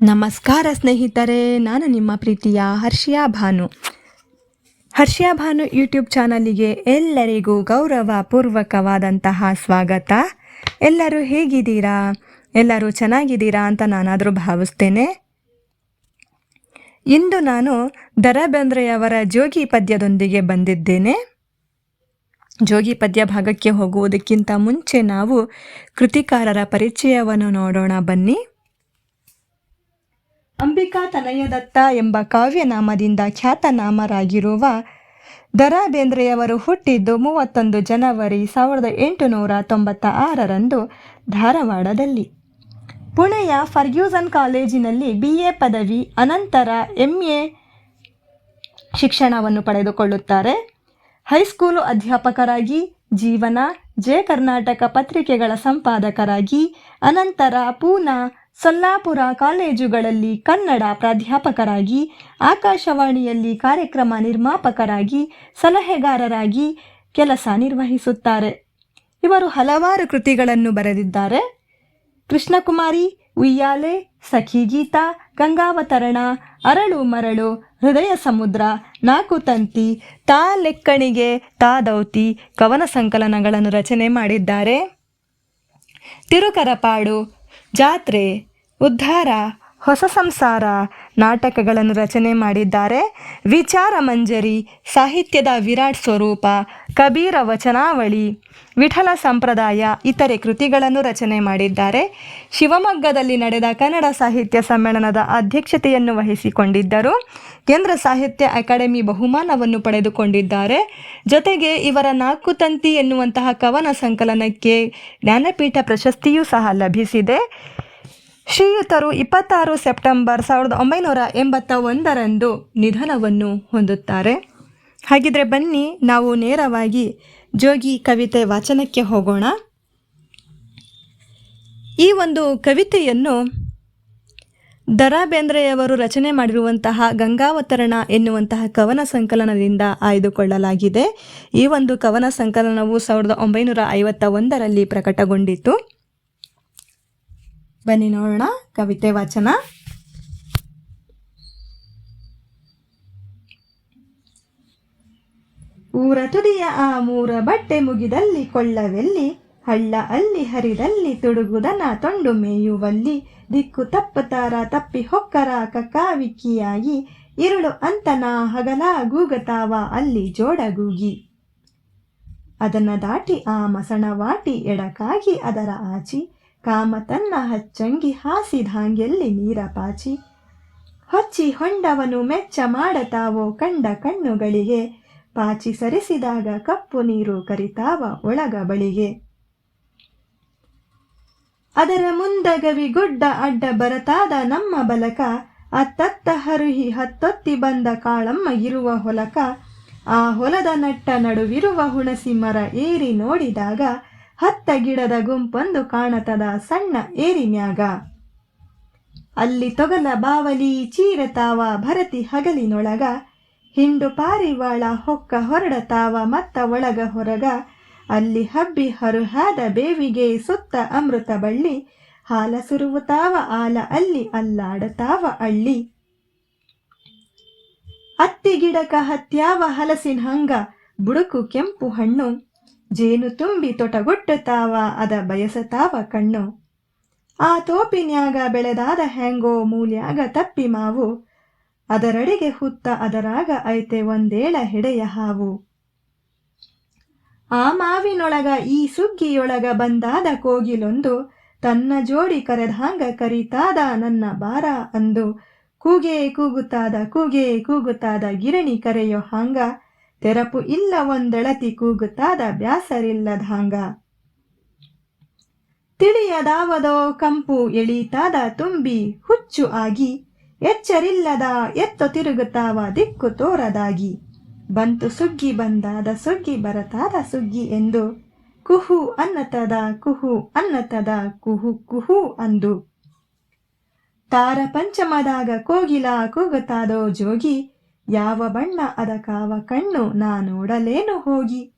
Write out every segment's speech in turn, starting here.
ನಮಸ್ಕಾರ ಸ್ನೇಹಿತರೆ, ನಾನು ನಿಮ್ಮ ಪ್ರೀತಿಯ ಹರ್ಷಿಯಾ ಭಾನು. ಹರ್ಷಿಯಾ ಭಾನು ಯೂಟ್ಯೂಬ್ ಚಾನಲಿಗೆ ಎಲ್ಲರಿಗೂ ಗೌರವಪೂರ್ವಕವಾದಂತಹ ಸ್ವಾಗತ. ಎಲ್ಲರೂ ಹೇಗಿದ್ದೀರಾ? ಎಲ್ಲರೂ ಚೆನ್ನಾಗಿದ್ದೀರಾ ಅಂತ ನಾನಾದರೂ ಭಾವಿಸ್ತೇನೆ. ಇಂದು ನಾನು ದರ ಬೇಂದ್ರೆಯವರ ಜೋಗಿ ಪದ್ಯದೊಂದಿಗೆ ಬಂದಿದ್ದೇನೆ. ಜೋಗಿ ಪದ್ಯ ಭಾಗಕ್ಕೆ ಹೋಗುವುದಕ್ಕಿಂತ ಮುಂಚೆ ನಾವು ಕೃತಿಕಾರರ ಪರಿಚಯವನ್ನು ನೋಡೋಣ ಬನ್ನಿ. ಅಂಬಿಕಾ ತನಯದತ್ತ ಎಂಬ ಕಾವ್ಯನಾಮದಿಂದ ಖ್ಯಾತನಾಮರಾಗಿರುವ ದರಾ ಬೇಂದ್ರೆಯವರು ಹುಟ್ಟಿದ್ದು ಮೂವತ್ತೊಂದು ಜನವರಿ ಸಾವಿರದ ಎಂಟುನೂರ ತೊಂಬತ್ತ ಆರರಂದು ಧಾರವಾಡದಲ್ಲಿ. ಪುಣೆಯ ಫರ್ಗ್ಯೂಸನ್ ಕಾಲೇಜಿನಲ್ಲಿ ಬಿ ಎ ಪದವಿ, ಅನಂತರ ಎಂ ಎ ಶಿಕ್ಷಣವನ್ನು ಪಡೆದುಕೊಳ್ಳುತ್ತಾರೆ. ಹೈಸ್ಕೂಲು ಅಧ್ಯಾಪಕರಾಗಿ ಜೀವನ, ಜೆ ಕರ್ನಾಟಕ ಪತ್ರಿಕೆಗಳ ಸಂಪಾದಕರಾಗಿ, ಅನಂತರ ಪೂನಾ ಸೊಲ್ಲಾಪುರ ಕಾಲೇಜುಗಳಲ್ಲಿ ಕನ್ನಡ ಪ್ರಾಧ್ಯಾಪಕರಾಗಿ, ಆಕಾಶವಾಣಿಯಲ್ಲಿ ಕಾರ್ಯಕ್ರಮ ನಿರ್ಮಾಪಕರಾಗಿ, ಸಲಹೆಗಾರರಾಗಿ ಕೆಲಸ ನಿರ್ವಹಿಸುತ್ತಾರೆ. ಇವರು ಹಲವಾರು ಕೃತಿಗಳನ್ನು ಬರೆದಿದ್ದಾರೆ. ಕೃಷ್ಣಕುಮಾರಿ, ಉಯ್ಯಾಲೆ, ಸಖಿ ಗೀತಾ, ಗಂಗಾವತರಣ, ಅರಳು ಮರಳು, ಹೃದಯ ಸಮುದ್ರ, ನಾಕು ತಂತಿ, ತಾ ಲೆಕ್ಕಣಿಗೆ, ತಾ ದೌತಿ, ಕವನ ಸಂಕಲನಗಳನ್ನು ರಚನೆ ಮಾಡಿದ್ದಾರೆ. ತಿರುಕರಪಾಡು ಜಾತ್ರೆ ಉದ್ಧಾರ ಹೊಸ ಸಂಸಾರ ನಾಟಕಗಳನ್ನು ರಚನೆ ಮಾಡಿದ್ದಾರೆ. ವಿಚಾರ ಮಂಜರಿ, ಸಾಹಿತ್ಯದ ವಿರಾಟ್ ಸ್ವರೂಪ, ಕಬೀರ ವಚನಾವಳಿ, ವಿಠಲ ಸಂಪ್ರದಾಯ, ಇತರೆ ಕೃತಿಗಳನ್ನು ರಚನೆ ಮಾಡಿದ್ದಾರೆ. ಶಿವಮೊಗ್ಗದಲ್ಲಿ ನಡೆದ ಕನ್ನಡ ಸಾಹಿತ್ಯ ಸಮ್ಮೇಳನದ ಅಧ್ಯಕ್ಷತೆಯನ್ನು ವಹಿಸಿಕೊಂಡಿದ್ದರು. ಕೇಂದ್ರ ಸಾಹಿತ್ಯ ಅಕಾಡೆಮಿ ಬಹುಮಾನವನ್ನು ಪಡೆದುಕೊಂಡಿದ್ದಾರೆ. ಜೊತೆಗೆ ಇವರ ನಾಲ್ಕು ತಂತಿ ಎನ್ನುವಂತಹ ಕವನ ಸಂಕಲನಕ್ಕೆ ಜ್ಞಾನಪೀಠ ಪ್ರಶಸ್ತಿಯೂ ಸಹ ಲಭಿಸಿದೆ. ಶ್ರೀಯುತರು ಇಪ್ಪತ್ತಾರು ಸೆಪ್ಟೆಂಬರ್ ಸಾವಿರದ ಒಂಬೈನೂರ ಎಂಬತ್ತ ಒಂದರಂದು ನಿಧನವನ್ನು ಹೊಂದುತ್ತಾರೆ. ಹಾಗಿದ್ರೆ ಬನ್ನಿ, ನಾವು ನೇರವಾಗಿ ಜೋಗಿ ಕವಿತೆ ವಾಚನಕ್ಕೆ ಹೋಗೋಣ. ಈ ಒಂದು ಕವಿತೆಯನ್ನು ದರಾ ಬೇಂದ್ರೆಯವರು ರಚನೆ ಮಾಡಿರುವಂತಹ ಗಂಗಾವತರಣ ಎನ್ನುವಂತಹ ಕವನ ಸಂಕಲನದಿಂದ ಆಯ್ದುಕೊಳ್ಳಲಾಗಿದೆ. ಈ ಒಂದು ಕವನ ಸಂಕಲನವು ಸಾವಿರದ ಒಂಬೈನೂರ ಐವತ್ತ ಒಂದರಲ್ಲಿ ಪ್ರಕಟಗೊಂಡಿತು ಬನ್ನಿ ನೋಡೋಣ, ಕವಿತೆ ವಾಚನ. ಊರ ತುದಿಯ ಆ ಮೂರ ಬಟ್ಟೆ ಮುಗಿದಲ್ಲಿ ಕೊಳ್ಳವೆಲ್ಲಿ, ಹಳ್ಳ ಅಲ್ಲಿ ಹರಿದಲ್ಲಿ ತುಡುಗುದನ ತೊಂಡು ಮೇಯುವಲ್ಲಿ, ದಿಕ್ಕು ತಪ್ಪತಾರ ತಪ್ಪಿ ಹೊಕ್ಕರ ಕಕ್ಕಾವಿಕ್ಕಿಯಾಗಿ, ಇರುಳು ಅಂತನ ಹಗಲ ಗೂಗತಾವ ಅಲ್ಲಿ ಜೋಡಗೂಗಿ. ಅದನ್ನ ದಾಟಿ ಆ ಮಸಣವಾಟಿ ಎಡಕಾಗಿ ಅದರ ಆಚಿ ಕಾಮ ತನ್ನ ಹಚ್ಚಂಗಿ ಹಾಸಿದಾಂಗೆಲ್ಲಿ ನೀರ ಪಾಚಿ. ಹೊಚ್ಚಿ ಹೊಂಡವನು ಮೆಚ್ಚ ಮಾಡತಾವೋ ಕಂಡ ಕಣ್ಣುಗಳಿಗೆ. ಪಾಚಿ ಸರಿಸಿದಾಗ ಕಪ್ಪು ನೀರು ಕರಿತಾವ ಒಳಗ ಬಳಿಗೆ. ಅದರ ಮುಂದಗವಿ ಗುಡ್ಡ ಅಡ್ಡ ಬರತಾದ ನಮ್ಮ ಬಲಕ. ಅತ್ತತ್ತ ಹರುಹಿ ಹತ್ತೊತ್ತಿ ಬಂದ ಕಾಳಮ್ಮ ಇರುವ ಹೊಲಕ. ಆ ಹೊಲದ ನಟ್ಟ ನಡುವಿರುವ ಹುಣಸಿ ಮರ ಏರಿ ನೋಡಿದಾಗ ಹತ್ತ ಗಿಡದ ಗುಂಪೊಂದು ಕಾಣತದ ಸಣ್ಣ ಏರಿನ್ಯಾಗ ಅಲ್ಲಿ ತೊಗಲ ಬಾವಲಿ ಚೀರತಾವ ಭರತಿ ಹಗಲಿನೊಳಗ, ಹಿಂಡು ಪಾರಿವಾಳ ಹೊಕ್ಕ ಹೊರಡತಾವ ಮತ್ತ ಒಳಗ ಹೊರಗ, ಅಲ್ಲಿ ಹಬ್ಬಿ ಹರುಹಾದ ಬೇವಿಗೆ ಸುತ್ತ ಅಮೃತ ಬಳ್ಳಿ, ಹಾಲ ಸುರುವುತಾವ ಆಲ ಅಲ್ಲಿ ಅಲ್ಲಾಡತಾವ ಅಳ್ಳಿ. ಅತ್ತಿ ಗಿಡಕ ಹತ್ಯಾವ ಹಲಸಿನ ಹಂಗ, ಬುಡುಕು ಕೆಂಪು ಹಣ್ಣು. ಜೇನು ತುಂಬಿ ತೊಟಗುಟ್ಟತಾವ, ಅದ ಬಯಸತಾವ ಕಣ್ಣು. ಆ ತೋಪಿನ್ಯಾಗ ಬೆಳೆದಾದ ಹೆಂಗೋ ಮೂಲ್ಯಾಗ ತಪ್ಪಿ ಮಾವು. ಅದರಡೆಗೆ ಹುತ್ತ ಅದರಾಗ ಐತೆ ಒಂದೇಳ ಹೆಡೆಯ ಹಾವು. ಆ ಮಾವಿನೊಳಗ ಈ ಸುಗ್ಗಿಯೊಳಗ ಬಂದಾದ ಕೋಗಿಲೊಂದು ತನ್ನ ಜೋಡಿ ಕರೆದಾಂಗ ಕರಿತಾದ ನನ್ನ ಬಾರ ಅಂದು. ಕೂಗೆ ಕೂಗುತ್ತಾದ ಕೂಗೆ ಕೂಗುತ್ತಾದ ಗಿರಣಿ ಕರೆಯೋ ಹಾಂಗ ತೆರಪು ಇಲ್ಲ ಒಂದೆಳತಿ ಕೂಗುತ್ತಾದ ಬ್ಯಾಸರಿಲ್ಲದಾಂಗ ತಿಳಿಯದಾವದೋ ಕಂಪು ಎಳೀತಾದ ತುಂಬಿ ಹುಚ್ಚು ಆಗಿ, ಎಚ್ಚರಿಲ್ಲದ ಎತ್ತು ತಿರುಗುತ್ತಾವ ದಿಕ್ಕು ತೋರದಾಗಿ. ಬಂತು ಸುಗ್ಗಿ ಬಂದಾದ ಸುಗ್ಗಿ ಬರತಾದ ಸುಗ್ಗಿ ಎಂದು, ಕುಹು ಅನ್ನತದ ಕುಹು ಅನ್ನತದ ಕುಹು ಕುಹು ಅಂದು. ತಾರ ಪಂಚಮದಾಗ ಕೋಗಿಲ ಕೂಗುತ್ತಾದೋ ಜೋಗಿ ಯಾವ ಬಣ್ಣ ಅದಕಾವ ಕಣ್ಣು ನಾ ನೋಡಲೇನು ಹೋಗಿ?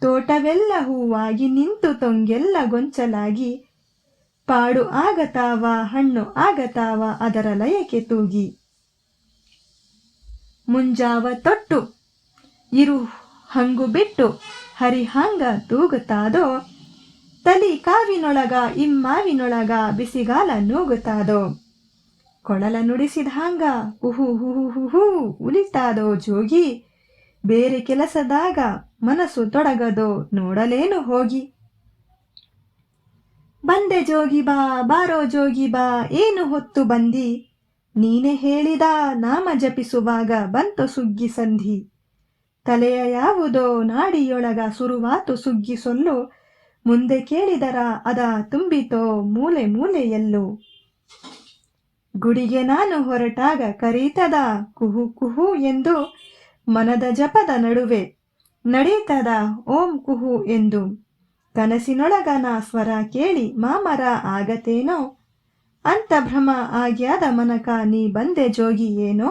ತೋಟವೆಲ್ಲ ಹೂವಾಗಿ ನಿಂತು ತೊಂಗೆಲ್ಲ ಗೊಂಚಲಾಗಿ. ಪಾಡು ಆಗತಾವ, ಹಣ್ಣು ಆಗತಾವ, ಅದರ ಲಯಕ್ಕೆ ತೂಗಿ. ಮುಂಜಾವ ತೊಟ್ಟು, ಇರು ಹಂಗು ಬಿಟ್ಟು, ಹರಿಹಾಂಗ ತೂಗುತ್ತಾದೋ? ತಲಿ ಕಾವಿನೊಳಗ, ಇಮ್ಮಾವಿನೊಳಗ ಬಿಸಿಗಾಲ ನೂಗುತ್ತಾದೋ? ಕೊಳಲ ನುಡಿಸಿದಾಂಗ ಉಹು ಹುಹು ಹುಹು ಉಲಿತಾದೋ ಜೋಗಿ. ಬೇರೆ ಕೆಲಸದಾಗ ಮನಸ್ಸು ತೊಡಗದೋ ನೋಡಲೇನು ಹೋಗಿ. ಬಂದೆ ಜೋಗಿ ಬಾ, ಬಾರೋ ಜೋಗಿ ಬಾ, ಏನು ಹೊತ್ತು ಬಂದಿ. ನೀನೆ ಹೇಳಿದ ನಾಮ ಜಪಿಸುವಾಗ ಬಂತು ಸುಗ್ಗಿ ಸಂಧಿ. ತಲೆಯ ಯಾವುದೋ ನಾಡಿಯೊಳಗ ಸುರುವಾತು ಸುಗ್ಗಿ ಸೊಲ್ಲು. ಮುಂದೆ ಕೇಳಿದರ ಅದ ತುಂಬಿತೋ ಮೂಲೆ ಮೂಲೆಯಲ್ಲೂ. ಗುಡಿಗೆ ನಾನು ಹೊರಟಾಗ ಕರೀತದ ಕುಹು ಕುಹು ಎಂದು ಮನದ ಜಪದ ನಡುವೆ ನಡೀತದ ಓಂ ಕುಹು ಎಂದು ಕನಸಿನೊಳಗನ ಸ್ವರ ಕೇಳಿ ಮಾಮರ ಆಗತೇನೋ? ಅಂತ ಭ್ರಮ ಆಗ್ಯಾದ ಮನಕ, ನೀ ಬಂದೆ ಜೋಗಿ ಏನೋ?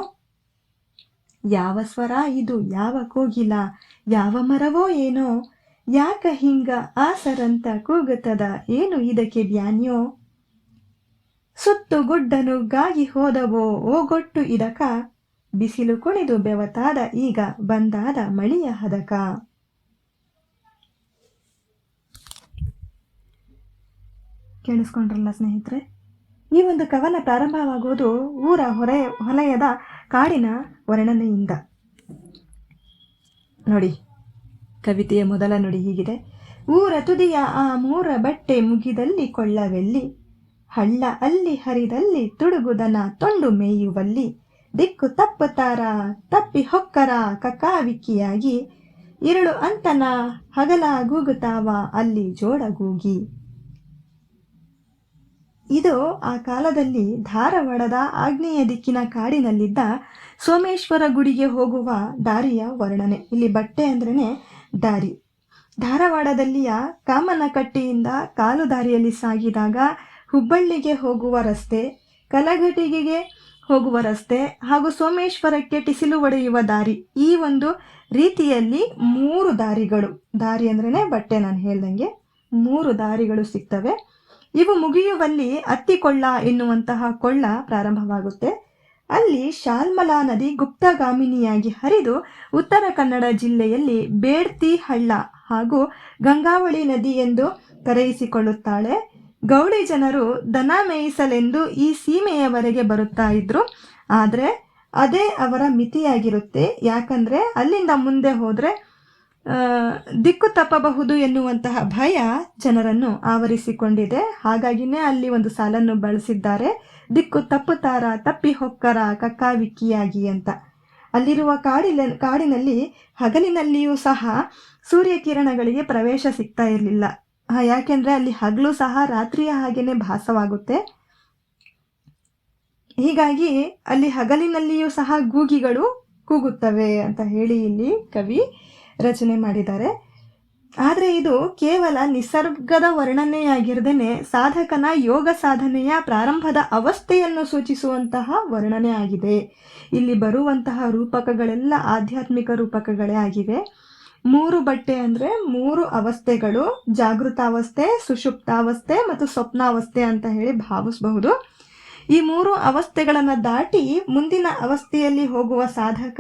ಯಾವ ಸ್ವರ ಇದು? ಯಾವ ಕೋಗಿಲ? ಯಾವ ಮರವೋ ಏನೋ? ಯಾಕ ಹಿಂಗ ಆಸರಂತ ಕೂಗುತ್ತದ? ಏನು ಇದಕ್ಕೆ ಬ್ಯಾನ್ಯೋ? ಸುತ್ತು ಗುಡ್ಡನು ಗಾಗಿ ಹೋದವೋ ಓಗೊಟ್ಟು ಇದಕ. ಬಿಸಿಲು ಕುಣಿದು ಬೆವತಾದ ಈಗ ಬಂದಾದ ಮಳಿಯ ಹದಕ. ಕೇಳಿಸ್ಕೊಂಡ್ರಲ್ಲ ಸ್ನೇಹಿತರೆ, ಈ ಒಂದು ಕವನ ಪ್ರಾರಂಭವಾಗುವುದು ಊರ ಹೊರೆ ಹೊಲಯದ ಕಾಡಿನ ವರ್ಣನೆಯಿಂದ. ನೋಡಿ, ಕವಿತೆಯ ಮೊದಲ ನುಡಿ ಹೀಗಿದೆ. ಊರ ತುದಿಯ ಆ ಮೂರ ಬಟ್ಟೆ ಮುಗಿದಲ್ಲಿ ಕೊಳ್ಳವೆಲ್ಲಿ? ಹಳ್ಳ ಅಲ್ಲಿ ಹರಿದಲ್ಲಿ ತುಡುಗುದನ ತೊಂಡು ಮೇಯುವಲ್ಲಿ. ದಿಕ್ಕು ತಪ್ಪುತ್ತಾರ ತಪ್ಪಿ ಹೊಕ್ಕರ ಕಕಾವಿಕ್ಕಿಯಾಗಿ ಇರುಳು ಅಂತನ ಹಗಲ ಗೂಗುತ್ತಾವ ಅಲ್ಲಿ ಜೋಡಗೂಗಿ ಇದು ಆ ಕಾಲದಲ್ಲಿ ಧಾರವಾಡದ ಆಗ್ನೇಯ ದಿಕ್ಕಿನ ಕಾಡಿನಲ್ಲಿದ್ದ ಸೋಮೇಶ್ವರ ಗುಡಿಗೆ ಹೋಗುವ ದಾರಿಯ ವರ್ಣನೆ. ಇಲ್ಲಿ ಬಟ್ಟೆ ಅಂದ್ರೇ ದಾರಿ. ಧಾರವಾಡದಲ್ಲಿಯ ಕಾಮನಕಟ್ಟಿಯಿಂದ ಕಾಲು ದಾರಿಯಲ್ಲಿ ಸಾಗಿದಾಗ ಹುಬ್ಬಳ್ಳಿಗೆ ಹೋಗುವ ರಸ್ತೆ, ಕಲಘಟಿಗೆಗೆ ಹೋಗುವ ರಸ್ತೆ ಹಾಗೂ ಸೋಮೇಶ್ವರಕ್ಕೆ ಟಿಸಿಲು ಒಡೆಯುವ ದಾರಿ, ಈ ಒಂದು ರೀತಿಯಲ್ಲಿ ಮೂರು ದಾರಿಗಳು. ದಾರಿ ಅಂದ್ರೇ ಬಟ್ಟೆ ನಾನು ಹೇಳ್ದಂಗೆ ಮೂರು ದಾರಿಗಳು ಸಿಗ್ತವೆ. ಇವು ಮುಗಿಯುವಲ್ಲಿ ಅತ್ತಿಕೊಳ್ಳ ಎನ್ನುವಂತಹ ಕೊಳ್ಳ ಪ್ರಾರಂಭವಾಗುತ್ತೆ. ಅಲ್ಲಿ ಶಾಲ್ಮಲಾ ನದಿ ಗುಪ್ತಗಾಮಿನಿಯಾಗಿ ಹರಿದು ಉತ್ತರ ಕನ್ನಡ ಜಿಲ್ಲೆಯಲ್ಲಿ ಬೇಡ್ತಿ ಹಳ್ಳ ಹಾಗೂ ಗಂಗಾವಳಿ ನದಿ ಎಂದು ಕರೆಯಿಸಿಕೊಳ್ಳುತ್ತಾಳೆ. ಗೌಳಿ ಜನರು ದನ ಮೇಯಿಸಲೆಂದು ಈ ಸೀಮೆಯವರೆಗೆ ಬರುತ್ತಾ ಇದ್ರು. ಆದರೆ ಅದೇ ಅವರ ಮಿತಿಯಾಗಿರುತ್ತೆ. ಯಾಕಂದರೆ ಅಲ್ಲಿಂದ ಮುಂದೆ ಹೋದರೆ ದಿಕ್ಕು ತಪ್ಪಬಹುದು ಎನ್ನುವಂತಹ ಭಯ ಜನರನ್ನು ಆವರಿಸಿಕೊಂಡಿದೆ. ಹಾಗಾಗಿನೇ ಅಲ್ಲಿ ಒಂದು ಸಾಲನ್ನು ಬಳಸಿದ್ದಾರೆ. ದಿಕ್ಕು ತಪ್ಪುತ್ತಾರ, ತಪ್ಪಿ ಹೊಕ್ಕರ, ಕಕ್ಕಾವಿಕ್ಕಿಯಾಗಿ ಅಂತ. ಅಲ್ಲಿರುವ ಕಾಡಿನ ಕಾಡಿನಲ್ಲಿ ಹಗಲಿನಲ್ಲಿಯೂ ಸಹ ಸೂರ್ಯಕಿರಣಗಳಿಗೆ ಪ್ರವೇಶ ಸಿಗ್ತಾ ಇರಲಿಲ್ಲ. ಯಾಕೆಂದರೆ ಅಲ್ಲಿ ಹಗಲು ಸಹ ರಾತ್ರಿಯ ಹಾಗೇ ಭಾಸವಾಗುತ್ತೆ. ಹೀಗಾಗಿ ಅಲ್ಲಿ ಹಗಲಿನಲ್ಲಿಯೂ ಸಹ ಗೂಗಿಗಳು ಕೂಗುತ್ತವೆ ಅಂತ ಹೇಳಿ ಇಲ್ಲಿ ಕವಿ ರಚನೆ ಮಾಡಿದ್ದಾರೆ. ಆದರೆ ಇದು ಕೇವಲ ನಿಸರ್ಗದ ವರ್ಣನೆಯಾಗಿರದೇನೆ ಸಾಧಕನ ಯೋಗ ಸಾಧನೆಯ ಪ್ರಾರಂಭದ ಅವಸ್ಥೆಯನ್ನು ಸೂಚಿಸುವಂತಹ ವರ್ಣನೆ ಆಗಿದೆ. ಇಲ್ಲಿ ಬರುವಂತಹ ರೂಪಕಗಳೆಲ್ಲ ಆಧ್ಯಾತ್ಮಿಕ ರೂಪಕಗಳೇ ಆಗಿವೆ. ಮೂರು ಬಟ್ಟೆ ಅಂದ್ರೆ ಮೂರು ಅವಸ್ಥೆಗಳು, ಜಾಗೃತಾವಸ್ಥೆ, ಸುಷುಪ್ತಾವಸ್ಥೆ ಮತ್ತು ಸ್ವಪ್ನಾವಸ್ಥೆ ಅಂತ ಹೇಳಿ ಭಾವಿಸಬಹುದು. ಈ ಮೂರು ಅವಸ್ಥೆಗಳನ್ನು ದಾಟಿ ಮುಂದಿನ ಅವಸ್ಥೆಯಲ್ಲಿ ಹೋಗುವ ಸಾಧಕ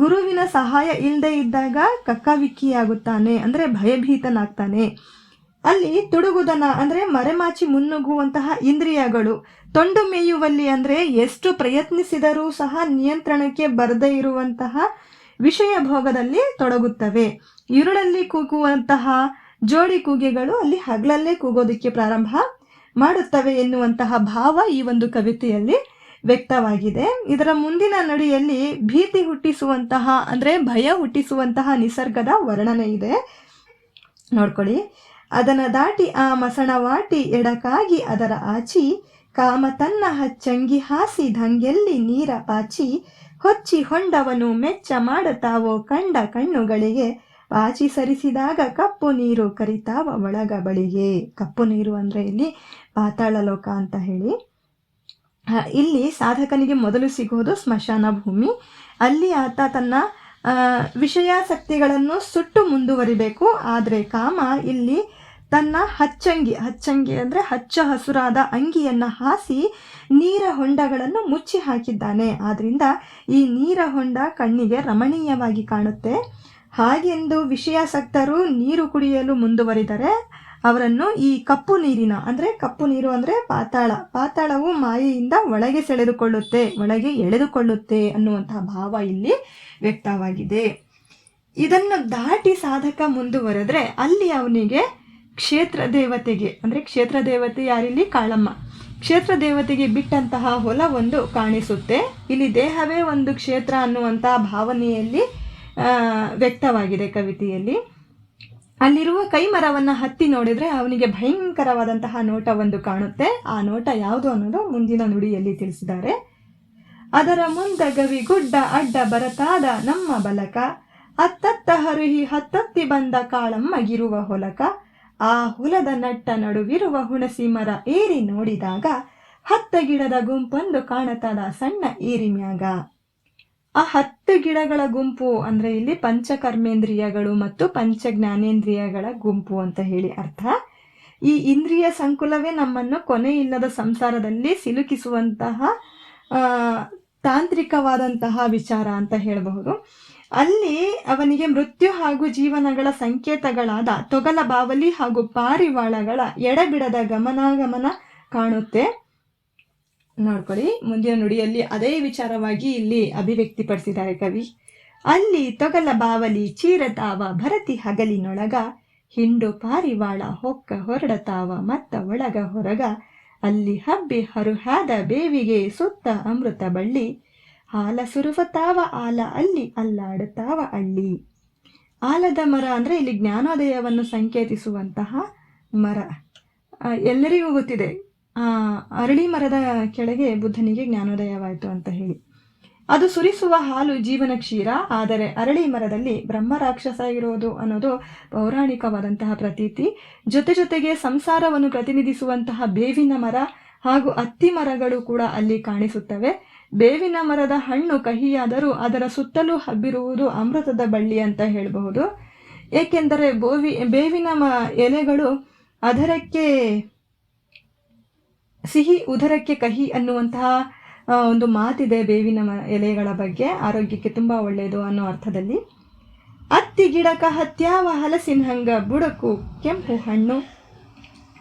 ಗುರುವಿನ ಸಹಾಯ ಇಲ್ಲದೆ ಇದ್ದಾಗ ಕಕ್ಕವಿಕ್ಕಿಯಾಗುತ್ತಾನೆ ಅಂದರೆ ಭಯಭೀತನಾಗ್ತಾನೆ. ಅಲ್ಲಿ ತುಡುಗುದನ ಅಂದರೆ ಮರೆಮಾಚಿ ಮುನ್ನುಗ್ಗುವಂತಹ ಇಂದ್ರಿಯಗಳು, ತೊಂಡು ಮೇಯುವಲ್ಲಿ ಅಂದರೆ ಎಷ್ಟು ಪ್ರಯತ್ನಿಸಿದರೂ ಸಹ ನಿಯಂತ್ರಣಕ್ಕೆ ಬರದೇ ಇರುವಂತಹ ವಿಷಯ ಭೋಗದಲ್ಲಿ ತೊಡಗುತ್ತವೆ. ಇರುಳಲ್ಲಿ ಕೂಗುವಂತಹ ಜೋಡಿ ಕೂಗೆಗಳು ಅಲ್ಲಿ ಹಗಲಲ್ಲೇ ಕೂಗೋದಕ್ಕೆ ಪ್ರಾರಂಭ ಮಾಡುತ್ತವೆ ಎನ್ನುವಂತಹ ಭಾವ ಈ ಒಂದು ಕವಿತೆಯಲ್ಲಿ ವ್ಯಕ್ತವಾಗಿದೆ. ಇದರ ಮುಂದಿನ ನಡಿಯಲ್ಲಿ ಭೀತಿ ಹುಟ್ಟಿಸುವಂತಹ ಅಂದರೆ ಭಯ ಹುಟ್ಟಿಸುವಂತಹ ನಿಸರ್ಗದ ವರ್ಣನೆ ಇದೆ. ನೋಡ್ಕೊಳ್ಳಿ. ಅದನ್ನು ದಾಟಿ ಆ ಮಸಣವಾಟಿ ಎಡಕಾಗಿ ಅದರ ಆಚಿ, ಕಾಮ ತನ್ನ ಹಚ್ಚಂಗಿ ಹಾಸಿ ಧಂಗೆಲ್ಲಿ ನೀರ ಪಾಚಿ ಹೊಚ್ಚಿ ಹೊಂಡವನು ಮೆಚ್ಚ ಮಾಡತಾವೋ ಕಂಡ ಕಣ್ಣುಗಳಿಗೆ. ಪಾಚಿ ಸರಿಸಿದಾಗ ಕಪ್ಪು ನೀರು ಕರಿತಾವ ಒಳಗ ಬಳಿಗೆ. ಕಪ್ಪು ನೀರು ಅಂದರೆ ಇಲ್ಲಿ ಪಾತಾಳ ಲೋಕ ಅಂತ ಹೇಳಿ. ಇಲ್ಲಿ ಸಾಧಕನಿಗೆ ಮೊದಲು ಸಿಗೋದು ಸ್ಮಶಾನ ಭೂಮಿ. ಅಲ್ಲಿ ಆತ ತನ್ನ ವಿಷಯಾಸಕ್ತಿಗಳನ್ನು ಸುಟ್ಟು ಮುಂದುವರಿಬೇಕು. ಆದರೆ ಕಾಮ ಇಲ್ಲಿ ತನ್ನ ಹಚ್ಚಂಗಿ ಹಚ್ಚಂಗಿ ಅಂದರೆ ಹಚ್ಚ ಹಸುರಾದ ಅಂಗಿಯನ್ನು ಹಾಸಿ ನೀರ ಹೊಂಡಗಳನ್ನು ಮುಚ್ಚಿ ಹಾಕಿದ್ದಾನೆ. ಆದ್ದರಿಂದ ಈ ನೀರ ಹೊಂಡ ಕಣ್ಣಿಗೆ ರಮಣೀಯವಾಗಿ ಕಾಣುತ್ತೆ. ಹಾಗೆಂದು ವಿಷಯಾಸಕ್ತರು ನೀರು ಕುಡಿಯಲು ಮುಂದುವರಿದರೆ ಅವರನ್ನು ಈ ಕಪ್ಪು ನೀರಿನ ಅಂದರೆ ಕಪ್ಪು ನೀರು ಅಂದರೆ ಪಾತಾಳ, ಪಾತಾಳವು ಮಾಯೆಯಿಂದ ಒಳಗೆ ಸೆಳೆದುಕೊಳ್ಳುತ್ತೆ, ಒಳಗೆ ಎಳೆದುಕೊಳ್ಳುತ್ತೆ ಅನ್ನುವಂತಹ ಭಾವ ಇಲ್ಲಿ ವ್ಯಕ್ತವಾಗಿದೆ. ಇದನ್ನು ದಾಟಿ ಸಾಧಕ ಮುಂದುವರೆದ್ರೆ ಅಲ್ಲಿ ಅವನಿಗೆ ಕ್ಷೇತ್ರ ದೇವತೆಗೆ, ಅಂದರೆ ಕ್ಷೇತ್ರ ದೇವತೆ ಯಾರಿಲ್ಲಿ? ಕಾಳಮ್ಮ. ಕ್ಷೇತ್ರ ದೇವತೆಗೆ ಬಿಟ್ಟಂತಹ ಹೊಲ ಒಂದು ಕಾಣಿಸುತ್ತೆ. ಇಲ್ಲಿ ದೇಹವೇ ಒಂದು ಕ್ಷೇತ್ರ ಅನ್ನುವಂತಹ ಭಾವನೆಯಲ್ಲಿ ವ್ಯಕ್ತವಾಗಿದೆ ಕವಿತೆಯಲ್ಲಿ. ಅಲ್ಲಿರುವ ಕೈಮರವನ್ನು ಹತ್ತಿ ನೋಡಿದರೆ ಅವನಿಗೆ ಭಯಂಕರವಾದಂತಹ ನೋಟ ಒಂದು ಕಾಣುತ್ತೆ. ಆ ನೋಟ ಯಾವುದು ಅನ್ನೋದು ಮುಂದಿನ ನುಡಿಯಲ್ಲಿ ತಿಳಿಸಿದ್ದಾರೆ. ಅದರ ಮುಂದ ಗವಿ ಗುಡ್ಡ ಅಡ್ಡ ಬರತಾದ ನಮ್ಮ ಬಲಕ. ಅತ್ತತ್ತ ಹರುಹಿ ಹತ್ತತ್ತಿ ಬಂದ ಕಾಳಮ್ಮಗಿರುವ ಹೊಲಕ. ಆ ಹುಲದ ನಟ್ಟ ನಡುವಿರುವ ಹುಣಸಿ ಮರ ಏರಿ ನೋಡಿದಾಗ ಹತ್ತ ಗಿಡದ ಗುಂಪೊಂದು ಕಾಣತದ ಸಣ್ಣ ಏರಿಮ್ಯಾಗ ಆ ಹತ್ತು ಗಿಡಗಳ ಗುಂಪು ಅಂದ್ರೆ ಇಲ್ಲಿ ಪಂಚಕರ್ಮೇಂದ್ರಿಯಗಳು ಮತ್ತು ಪಂಚ ಜ್ಞಾನೇಂದ್ರಿಯಗಳ ಗುಂಪು ಅಂತ ಹೇಳಿ ಅರ್ಥ. ಈ ಇಂದ್ರಿಯ ಸಂಕುಲವೇ ನಮ್ಮನ್ನು ಕೊನೆ ಇಲ್ಲದ ಸಂಸಾರದಲ್ಲಿ ಸಿಲುಕಿಸುವಂತಹ ತಾಂತ್ರಿಕವಾದಂತಹ ವಿಚಾರ ಅಂತ ಹೇಳಬಹುದು. ಅಲ್ಲಿ ಅವನಿಗೆ ಮೃತ್ಯು ಹಾಗೂ ಜೀವನಗಳ ಸಂಕೇತಗಳಾದ ತೊಗಲ ಬಾವಲಿ ಹಾಗೂ ಪಾರಿವಾಳಗಳ ಎಡಬಿಡದ ಗಮನಾಗಮನ ಕಾಣುತ್ತೆ. ನೋಡ್ಕೊಳ್ಳಿ, ಮುಂದಿನ ನುಡಿಯಲ್ಲಿ ಅದೇ ವಿಚಾರವಾಗಿ ಇಲ್ಲಿ ಅಭಿವ್ಯಕ್ತಿಪಡಿಸಿದ್ದಾರೆ ಕವಿ. ಅಲ್ಲಿ ತೊಗಲ ಬಾವಲಿ ಚೀರತಾವ ಭರತಿ ಹಗಲಿನೊಳಗ, ಹಿಂಡು ಪಾರಿವಾಳ ಹೊಕ್ಕ ಹೊರಡತಾವ ಮತ್ತ ಒಳಗ ಹೊರಗ, ಅಲ್ಲಿ ಹಬ್ಬಿ ಹರುಹಾದ ಬೇವಿಗೆ ಸುತ್ತ ಅಮೃತ ಬಳ್ಳಿ ಹಾಲ ಸುರುವತಾವ ಆಲ ಅಲ್ಲಿ ಅಲ್ಲಾಡುತ್ತಾವ ಅಳ್ಳಿ ಆಲದ ಮರ ಅಂದರೆ ಇಲ್ಲಿ ಜ್ಞಾನೋದಯವನ್ನು ಸಂಕೇತಿಸುವಂತಹ ಮರ. ಎಲ್ಲರಿಗೂ ಗೊತ್ತಿದೆ. ಅರಳಿ ಮರದ ಕೆಳಗೆ ಬುದ್ಧನಿಗೆ ಜ್ಞಾನೋದಯವಾಯಿತು ಅಂತ ಹೇಳಿ. ಅದು ಸುರಿಸುವ ಹಾಲು ಜೀವನ ಕ್ಷೀರ, ಆದರೆ ಅರಳಿ ಮರದಲ್ಲಿ ಬ್ರಹ್ಮ ರಾಕ್ಷಸ ಇರೋದು ಅನ್ನೋದು ಪೌರಾಣಿಕವಾದಂತಹ ಪ್ರತೀತಿ. ಜೊತೆ ಜೊತೆಗೆ ಸಂಸಾರವನ್ನು ಪ್ರತಿನಿಧಿಸುವಂತಹ ಬೇವಿನ ಮರ ಹಾಗೂ ಅತ್ತಿ ಮರಗಳು ಕೂಡ ಅಲ್ಲಿ ಕಾಣಿಸುತ್ತವೆ. ಬೇವಿನ ಮರದ ಹಣ್ಣು ಕಹಿಯಾದರೂ ಅದರ ಸುತ್ತಲೂ ಹಬ್ಬಿರುವುದು ಅಮೃತದ ಬಳ್ಳಿ ಅಂತ ಹೇಳಬಹುದು. ಏಕೆಂದರೆ ಬೋವಿ, ಬೇವಿನ ಮ, ಎಲೆಗಳು ಅದರಕ್ಕೆ ಸಿಹಿ, ಉದರಕ್ಕೆ ಕಹಿ ಅನ್ನುವಂತಹ ಒಂದು ಮಾತಿದೆ ಬೇವಿನ ಎಲೆಗಳ ಬಗ್ಗೆ. ಆರೋಗ್ಯಕ್ಕೆ ತುಂಬ ಒಳ್ಳೆಯದು ಅನ್ನೋ ಅರ್ಥದಲ್ಲಿ. ಅತ್ತಿ ಗಿಡಕ ಹತ್ಯಾವ ಹಲಸಿನ ಹಂಗ ಬುಡಕು ಕೆಂಪು ಹಣ್ಣು.